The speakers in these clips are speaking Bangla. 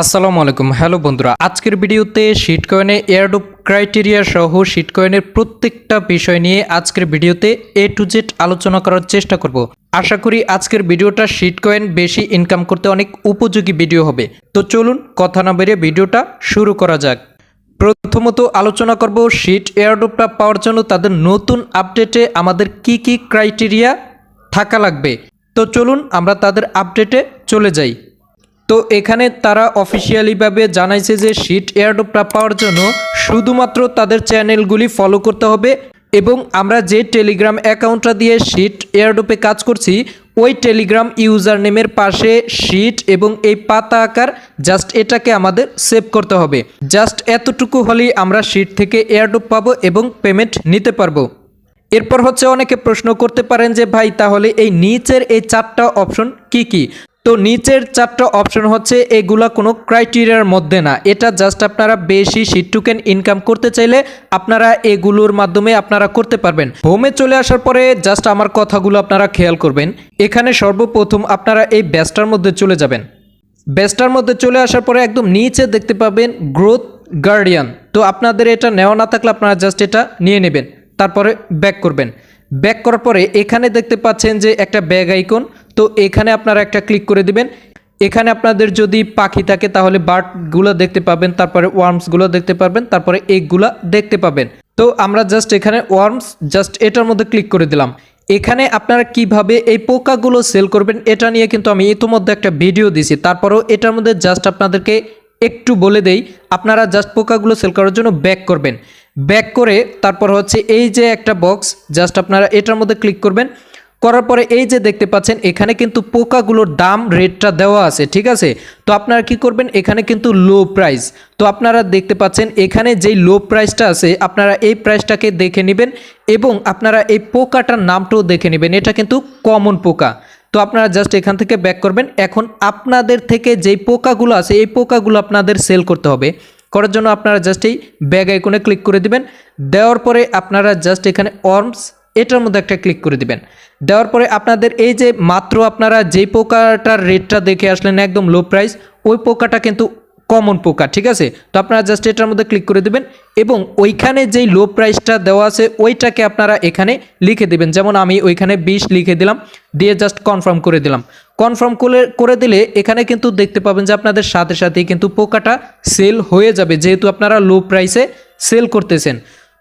আসসালামু আলাইকুম। হ্যালো বন্ধুরা, আজকের ভিডিওতে শিটকয়েনে এয়ারডোপ ক্রাইটেরিয়া সহ শিটকয়েনের প্রত্যেকটা বিষয় নিয়ে আজকের ভিডিওতে এ টু জেড আলোচনা করার চেষ্টা করব। আশা করি আজকের ভিডিওটা শিটকয়েন বেশি ইনকাম করতে অনেক উপযোগী ভিডিও হবে। তো চলুন কথা না বেরিয়ে ভিডিওটা শুরু করা যাক। প্রথমত আলোচনা করব শিট এয়ারডোপটা পাওয়ার জন্য তাদের নতুন আপডেটে আমাদের কি কি ক্রাইটেরিয়া থাকা লাগবে। তো চলুন আমরা তাদের আপডেটে চলে যাই। তো এখানে তারা অফিসিয়ালিভাবে জানাইছে যে শিট এয়ারডোপটা পাওয়ার জন্য শুধুমাত্র তাদের চ্যানেলগুলি ফলো করতে হবে এবং আমরা যে টেলিগ্রাম অ্যাকাউন্টটা দিয়ে শিট এয়ারডোপে কাজ করছি, ওই টেলিগ্রাম ইউজার নেমের পাশে শিট এবং এই পাতা আকার জাস্ট এটাকে আমাদের সেভ করতে হবে। জাস্ট এতটুকু হলেই আমরা শিট থেকে এয়ারডোপ পাবো এবং পেমেন্ট নিতে পারব। এরপর হচ্ছে অনেকে প্রশ্ন করতে পারেন যে ভাই, তাহলে এই নিচের এই চারটা অপশন কি কি? তো নিচের চারটা অপশন হচ্ছে, এগুলা কোনো ক্রাইটেরিয়ার মধ্যে না। এটা জাস্ট আপনারা বেশি শিট টোকেন ইনকাম করতে চাইলে আপনারা এগুলোর মাধ্যমে আপনারা করতে পারবেন। হোমে চলে আসার পরে জাস্ট আমার কথাগুলো আপনারা খেয়াল করবেন। এখানে সর্বপ্রথম আপনারা এই ব্যাসটার মধ্যে চলে যাবেন। বেস্টার মধ্যে চলে আসার পরে একদম নিচে দেখতে পাবেন গ্রোথ গার্ডিয়ান তো আপনাদের এটা নেওয়া না থাকলে আপনারা জাস্ট এটা নিয়ে নেবেন। তারপরে ব্যাক করবেন। ব্যাক করার পরে এখানে দেখতে পাচ্ছেন যে একটা ব্যাগ আইকন তো এখানে আপনারা একটা ক্লিক করে দিবেন। এখানে আপনাদের যদি পাখি থাকে, তাহলে বার্ডগুলো দেখতে পাবেন, তারপরে ওয়ার্মসগুলো দেখতে পারবেন, তারপরে এগুলা দেখতে পাবেন। তো আমরা জাস্ট এখানে ওয়ার্মস জাস্ট এটার মধ্যে ক্লিক করে দিলাম। এখানে আপনারা কীভাবে এই পোকাগুলো সেল করবেন, এটা নিয়ে কিন্তু আমি ইতিমধ্যে একটা ভিডিও দিছি। তারপরেও এটার মধ্যে জাস্ট আপনাদেরকে একটু বলে দেই, আপনারা জাস্ট পোকাগুলো সেল করার জন্য ব্যাক করবেন। ব্যাক করে তারপর হচ্ছে এই যে একটা বক্স জাস্ট আপনারা এটার মধ্যে ক্লিক করবেন। করার পরে এই যে দেখতে পাচ্ছেন, এখানে কিন্তু পোকাগুলোর দাম রেটটা দেওয়া আছে, ঠিক আছে? তো আপনারা কি করবেন? এখানে কিন্তু লো প্রাইস তো আপনারা দেখতে পাচ্ছেন, এখানে যেই লো প্রাইসটা আছে, আপনারা এই প্রাইসটাকে দেখে নেবেন এবং আপনারা এই পোকাটার নামটাও দেখে নেবেন। এটা কিন্তু কমন পোকা। তো আপনারা জাস্ট এখান থেকে ব্যাক করবেন। এখন আপনাদের থেকে যেই পোকাগুলো আছে, এই পোকাগুলো আপনাদের সেল করতে হবে। করার জন্য আপনারা জাস্ট এই ব্যাগ আইকনে ক্লিক করে দিবেন। দেওয়ার পরে আপনারা জাস্ট এখানে অর্মস এটার মধ্যে একটা ক্লিক করে দিবেন। দেওয়ার পরে আপনাদের এই যে মাত্র আপনারা যেই পোকাটার রেটটা দেখে আসলেন একদম লো প্রাইস ওই পোকাটা কিন্তু কমন পোকা, ঠিক আছে? তো আপনারা জাস্ট এটার মধ্যে ক্লিক করে দিবেন এবং ওইখানে যেই লো প্রাইসটা দেওয়া আছে, ওইটাকে আপনারা এখানে লিখে দিবেন। যেমন আমি ওইখানে বিশ লিখে দিলাম, দিয়ে জাস্ট কনফার্ম করে দিলাম। কনফার্ম করে করে দিলে এখানে কিন্তু দেখতে পাবেন যে আপনাদের সাথে সাথেই কিন্তু পোকাটা সেল হয়ে যাবে, যেহেতু আপনারা লো প্রাইসে সেল করতেছেন।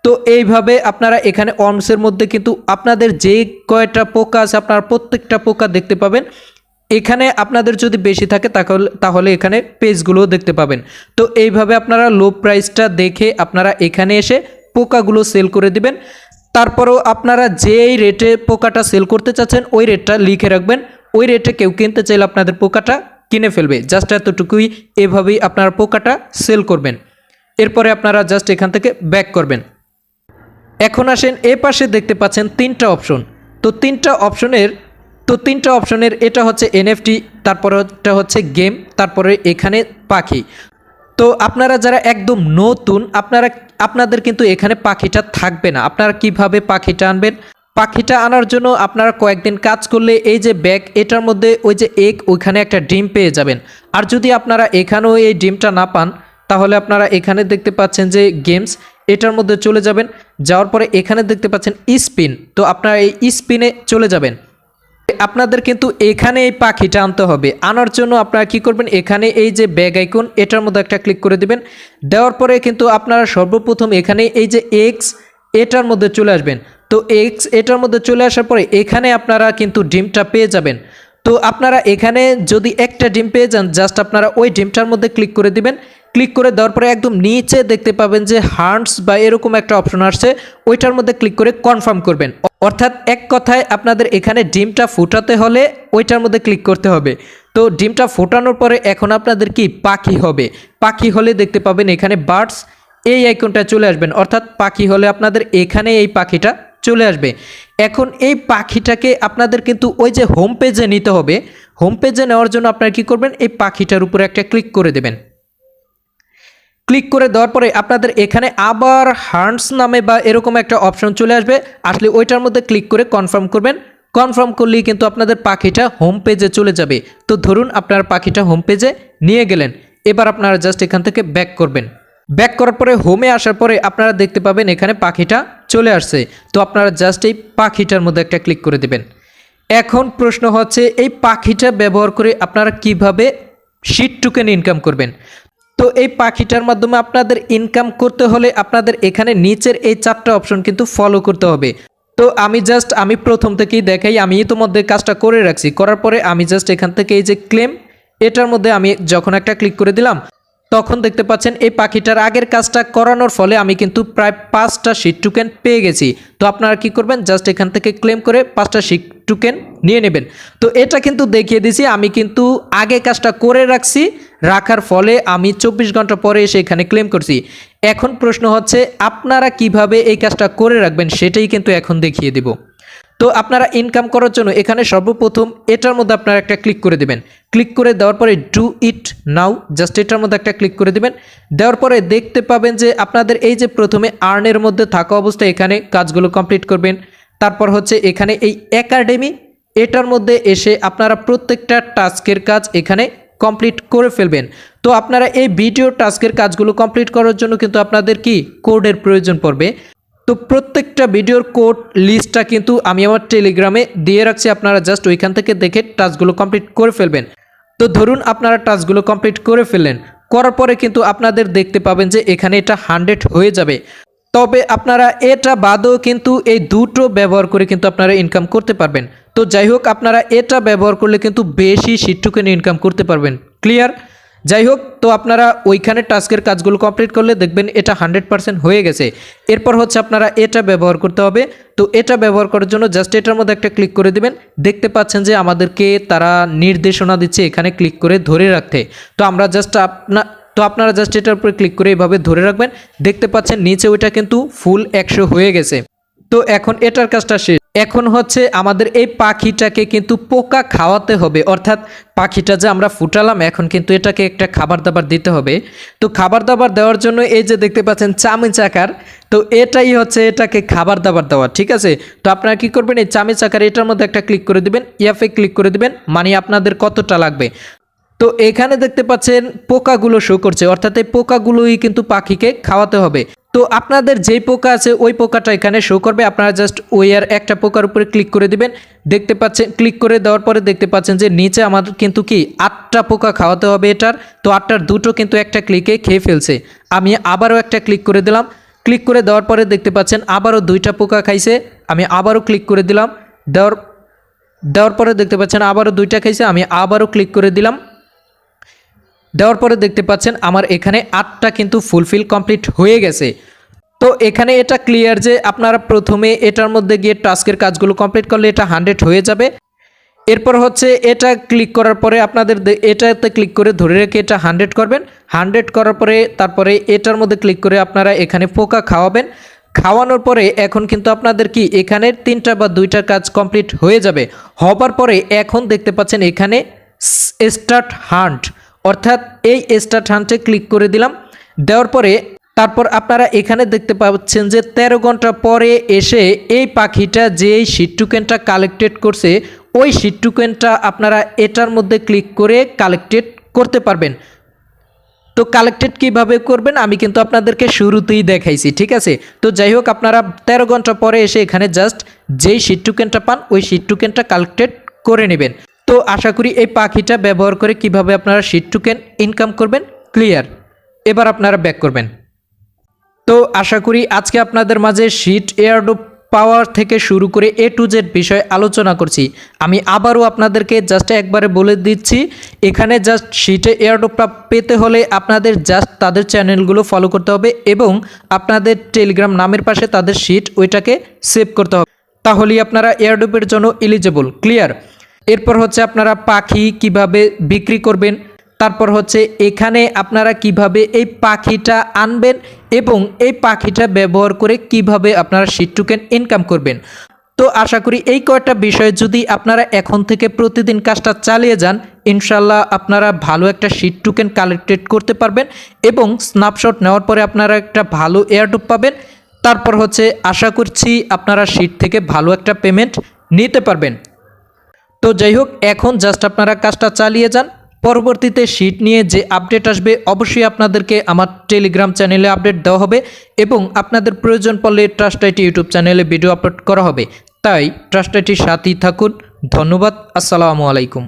তো এইভাবে আপনারা এখানে অর্মসের মধ্যে কিন্তু আপনাদের যে কয়টা পোকা আছে, আপনারা প্রত্যেকটা পোকা দেখতে পাবেন। এখানে আপনাদের যদি বেশি থাকে, তাহলে তাহলে এখানে পেজগুলো দেখতে পাবেন। তো এইভাবে আপনারা লো প্রাইসটা দেখে আপনারা এখানে এসে পোকাগুলো সেল করে দিবেন। তারপরেও আপনারা যেই রেটে পোকাটা সেল করতে চাচ্ছেন, ওই রেটটা লিখে রাখবেন। ওই রেটে কেউ কিনতে চাইলে আপনাদের পোকাটা কিনে ফেলবে। জাস্ট এতটুকুই, এভাবেই আপনারা পোকাটা সেল করবেন। এরপরে আপনারা জাস্ট এখান থেকে ব্যাক করবেন। এখন আসেন এ পাশে দেখতে পাচ্ছেন তিনটা অপশন। তো তিনটা অপশনের, তো তিনটা অপশনের এটা হচ্ছে এনএফটি তারপরে এটা হচ্ছে গেম, তারপরে এখানে পাখি। তো আপনারা যারা একদম নতুন, আপনারা, আপনাদের কিন্তু এখানে পাখিটা থাকবে না। আপনারা কীভাবে পাখিটা আনবেন? পাখিটা আনার জন্য আপনারা কয়েকদিন কাজ করলে এই যে ব্যাগ, এটার মধ্যে ওই যে এক ওইখানে একটা ডিম পেয়ে যাবেন। আর যদি আপনারা এখানেও এই ডিমটা না পান, তাহলে আপনারা এখানে দেখতে পাচ্ছেন যে গেমস এটার মধ্যে চলে যাবেন। যাওয়ার পরে এখানে দেখতে পাচ্ছেন স্পিন। তো আপনারা এই স্পিনে চলে যাবেন। আপনাদের কিন্তু এখানে এই পাখিটা আনতে হবে। আনার জন্য আপনারা কি করবেন? এখানে এই যে ব্যাগ আইকন, এটার মধ্যে একটা ক্লিক করে দিবেন। দেওয়ার পরে কিন্তু আপনারা সর্বপ্রথম এখানে এই যে এক্স এটার মধ্যে চলে আসবেন। তো এক্স এটার মধ্যে চলে আসার পরে এখানে আপনারা কিন্তু ডিমটা পেয়ে যাবেন। তো আপনারা এখানে যদি একটা ডিম পেয়ে যান, জাস্ট আপনারা ওই ডিমটার মধ্যে ক্লিক করে দিবেন। ক্লিক করে দেওয়ার পরে একদম নিচে দেখতে পাবেন যে হার্টস বা এরকম একটা অপশন আসছে, ওইটার মধ্যে ক্লিক করে কনফার্ম করবেন। অর্থাৎ এক কথায় আপনাদের এখানে ডিমটা ফুটাতে হলে ওইটার মধ্যে ক্লিক করতে হবে। তো ডিমটা ফোটানোর পরে এখন আপনাদের কি পাখি হবে? পাখি হলে দেখতে পাবেন এখানে বার্ডস এই আইকনটা চলে আসবেন। অর্থাৎ পাখি হলে আপনাদের এখানে এই পাখিটা চলে আসবে। এখন এই পাখিটাকে আপনাদের কিন্তু ওই যে হোম পেজে নিতে হবে। হোম পেজে নেওয়ার জন্য আপনারা কি করবেন? এই পাখিটার উপরে একটা ক্লিক করে দেবেন। ক্লিক করে দেওয়ার পরে আপনাদের এখানে আবার হার্নস নামে বা এরকম একটা অপশন চলে আসবে। আসলে ওইটার মধ্যে ক্লিক করে কনফার্ম করবেন। কনফার্ম করলেই কিন্তু আপনাদের পাখিটা হোম পেজে চলে যাবে। তো ধরুন আপনার পাখিটা হোম পেজে নিয়ে গেলেন। এবার আপনারা জাস্ট এখান থেকে ব্যাক করবেন। ব্যাক করার পরে হোমে আসার পরে আপনারা দেখতে পাবেন এখানে পাখিটা চলে আসছে। তো আপনারা জাস্ট এই পাখিটার মধ্যে একটা ক্লিক করে দেবেন। এখন প্রশ্ন হচ্ছে, এই পাখিটা ব্যবহার করে আপনারা কীভাবে শিট টোকেন ইনকাম করবেন? তো এই পাখিটার মাধ্যমে আপনাদের ইনকাম করতে হলে আপনাদের এখানে নিচের এই চারটা অপশন কিন্তু ফলো করতে হবে। তো আমি জাস্ট আমি প্রথম থেকেই দেখাই, আমি ইতোমধ্যে কাজটা করে রাখছি। করার পরে আমি জাস্ট এখান থেকে এই যে ক্লেম এটার মধ্যে আমি যখন একটা ক্লিক করে দিলাম তখন দেখতে পাচ্ছেন এই পাখিটার আগের কাজটা করানোর ফলে আমি কিন্তু প্রায় পাঁচটা শিট টুকেন পেয়ে গেছি। তো আপনারা কি করবেন? জাস্ট এখান থেকে ক্লেম করে পাঁচটা শিট টুকেন নিয়ে নেবেন। তো এটা কিন্তু দেখিয়ে দিছি, আমি কিন্তু আগে কাজটা করে রাখছি, রাখার ফলে আমি চব্বিশ ঘণ্টা পরে এসে এখানে ক্লেম করছি। এখন প্রশ্ন হচ্ছে, আপনারা কীভাবে এই কাজটা করে রাখবেন সেটাই কিন্তু এখন দেখিয়ে দিব। তো আপনারা ইনকাম করার জন্য এখানে সর্বপ্রথম এটার মধ্যে আপনারা একটা ক্লিক করে দেবেন। ক্লিক করে দেওয়ার পরে ডু ইট নাও জাস্ট এটার মধ্যে একটা ক্লিক করে দেবেন। দেওয়ার পরে দেখতে পাবেন যে আপনাদের এই যে প্রথমে আর্নের মধ্যে থাকা অবস্থায় এখানে কাজগুলো কমপ্লিট করবেন। তারপর হচ্ছে এখানে এই একাডেমি এটার মধ্যে এসে আপনারা প্রত্যেকটা টাস্কের কাজ এখানে কমপ্লিট করে ফেলবেন। তো আপনারা এই ভিডিও টাস্কের কাজগুলো কমপ্লিট করার জন্য কিন্তু আপনাদের কি? কোডের প্রয়োজন পড়বে। তো প্রত্যেকটা ভিডিওর কোড, লিস্টটা কিন্তু আমি আমার টেলিগ্রামে দিয়ে রাখছি। আপনারা জাস্ট ওইখান থেকে দেখে টাচগুলো কমপ্লিট করে ফেলবেন। তো ধরুন আপনারা টাচগুলো কমপ্লিট করে ফেললেন। করার পরে কিন্তু আপনাদের দেখতে পাবেন যে এখানে এটা হান্ড্রেড হয়ে যাবে। তবে আপনারা এটা বাদও কিন্তু এই দুটো ব্যবহার করে কিন্তু আপনারা ইনকাম করতে পারবেন। তো যাই হোক, আপনারা এটা ব্যবহার করলে কিন্তু বেশি সিটটুকেন ইনকাম করতে পারবেন। ক্লিয়ার যাই হোক তো আপনারা ওইখানে টাস্কের কাজগুলো কমপ্লিট করলে দেখবেন এটা হান্ড্রেড পার্সেন্ট হয়ে গেছে। এরপর হচ্ছে আপনারা এটা ব্যবহার করতে হবে। তো এটা ব্যবহার করার জন্য জাস্ট এটার মধ্যে একটা ক্লিক করে দিবেন। দেখতে পাচ্ছেন যে আমাদেরকে তারা নির্দেশনা দিচ্ছে এখানে ক্লিক করে ধরে রাখতে। তো আমরা জাস্ট আপনা, তো আপনারা জাস্ট এটার উপরে ক্লিক করে এইভাবে ধরে রাখবেন। দেখতে পাচ্ছেন নিচে ওইটা কিন্তু ফুল একশো হয়ে গেছে। তো এখন এটার কাজটা শেষ। এখন হচ্ছে আমাদের এই পাখিটাকে কিন্তু পোকা খাওয়াতে হবে। অর্থাৎ পাখিটা যে আমরা ফুটালাম, এখন কিন্তু এটাকে একটা খাবার দাবার দিতে হবে। তো খাবার দাবার দেওয়ার জন্য এই যে দেখতে পাচ্ছেন চামিচ আকার, তো এটাই হচ্ছে এটাকে খাবার দাবার দেওয়া, ঠিক আছে? তো আপনারা কি করবেন, এই চামিচ আকার এটার মধ্যে একটা ক্লিক করে দিবেন, ইয়াফে ক্লিক করে দিবেন মানে আপনাদের কতটা লাগবে। তো এখানে দেখতে পাচ্ছেন পোকাগুলো শো করছে, অর্থাৎ এই পোকাগুলোই কিন্তু পাখিকে খাওয়াতে হবে। তো আপনাদের যেই পোকা আছে, ওই পোকাটা এখানে শো করবে। আপনারা জাস্ট ওই আর একটা পোকার উপরে ক্লিক করে দিবেন। দেখতে পাচ্ছেন ক্লিক করে দেওয়ার পরে দেখতে পাচ্ছেন যে নিচে আমাদের কিন্তু কি, আটটা পোকা খাওয়াতে হবে এটার। তো আটটার দুটো কিন্তু একটা ক্লিকে খেয়ে ফেলছে। আমি আবারও একটা ক্লিক করে দিলাম। ক্লিক করে দেওয়ার পরে দেখতে পাচ্ছেন আবারও দুইটা পোকা খাইছে। আমি আবারও ক্লিক করে দিলাম। দেওয়ার দেওয়ার পরে দেখতে পাচ্ছেন আবারও দুইটা খাইছে। আমি আবারও ক্লিক করে দিলাম। দেওয়ার পরে দেখতে পাচ্ছেন আমার এখানে আটটা কিন্তু ফুলফিল কমপ্লিট হয়ে গেছে। তো এখানে এটা ক্লিয়ার যে আপনারা প্রথমে এটার মধ্যে গিয়ে টাস্কের কাজগুলো কমপ্লিট করলে এটা হান্ড্রেড হয়ে যাবে। এরপর হচ্ছে এটা ক্লিক করার পরে আপনাদের এটাতে ক্লিক করে ধরে রেখে এটা হান্ড্রেড করবেন। হান্ড্রেড করার পরে তারপরে এটার মধ্যে ক্লিক করে আপনারা এখানে পোকা খাওয়াবেন। খাওয়ানোর পরে এখন কিন্তু আপনাদের কি এখানে তিনটা বা দুইটা কাজ কমপ্লিট হয়ে যাবে। হবার পরে এখন দেখতে পাচ্ছেন এখানে স্টার্ট হান্ট অর্থাৎ এই স্টার্ট হান্টে ক্লিক করে দিলাম। দেওয়ার পরে তারপর আপনারা এখানে দেখতে পাচ্ছেন যে ১৩ ঘণ্টা পরে এসে এই পাখিটা যে এই শিট টোকেনটা কালেক্টেড করছে, ওই শিট টোকেনটা আপনারা এটার মধ্যে ক্লিক করে কালেক্টেড করতে পারবেন। তো কালেক্টেড কীভাবে করবেন আমি কিন্তু আপনাদেরকে শুরুতেই দেখাইছি, ঠিক আছে? তো যাই হোক, আপনারা ১৩ ঘণ্টা পরে এসে এখানে জাস্ট যেই শিট টোকেনটা পান, ওই শিট টোকেনটা কালেক্টেড করে নেবেন। তো আশা করি এই পাখিটা ব্যবহার করে কীভাবে আপনারা শিট টোকেন ইনকাম করবেন? ক্লিয়ার এবার আপনারা ব্যাক করবেন। তো আশা করি আজকে আপনাদের মাঝে শিট এয়ারডোপ পাওয়ার থেকে শুরু করে এ টু জেড বিষয়ে আলোচনা করছি। আমি আবারও আপনাদেরকে জাস্ট একবারে বলে দিচ্ছি, এখানে জাস্ট শিটে এয়ারডোপটা পেতে হলে আপনাদের জাস্ট তাদের চ্যানেলগুলো ফলো করতে হবে এবং আপনাদের টেলিগ্রাম নামের পাশে তাদের শিট ওইটাকে সেভ করতে হবে। তাহলেই আপনারা এয়ারডোপের জন্য এলিজেবল ক্লিয়ার এরপর হচ্ছে আপনারা পাখি কীভাবে বিক্রি করবেন, তারপর হচ্ছে এখানে আপনারা কীভাবে এই পাখিটা আনবেন এবং এই পাখিটা ব্যবহার করে কীভাবে আপনারা শিট টোকেন ইনকাম করবেন। তো আশা করি এই কয়েকটা বিষয়ে যদি আপনারা এখন থেকে প্রতিদিন কাজটা চালিয়ে যান ইনশাল্লাহ আপনারা ভালো একটা শিট টোকেন কালেক্টেড করতে পারবেন এবং স্ন্যাপশট নেওয়ার পরে আপনারা একটা ভালো এয়ারডুপ পাবেন। তারপর হচ্ছে আশা করছি আপনারা শিট থেকে ভালো একটা পেমেন্ট নিতে পারবেন। তো যাই হোক, এখন জাস্ট আপনারা কাজটা চালিয়ে যান। পরবর্তীতে শীট নিয়ে যে আপডেট আসবে, অবশ্যই আপনাদেরকে আমার টেলিগ্রাম চ্যানেলে আপডেট দেওয়া হবে এবং আপনাদের প্রয়োজন পড়লে ট্রাস্ট আইটি ইউটিউব চ্যানেলে ভিডিও আপলোড করা হবে। তাই ট্রাস্ট আইটির সাথেই থাকুন। ধন্যবাদ। আসসালামু আলাইকুম।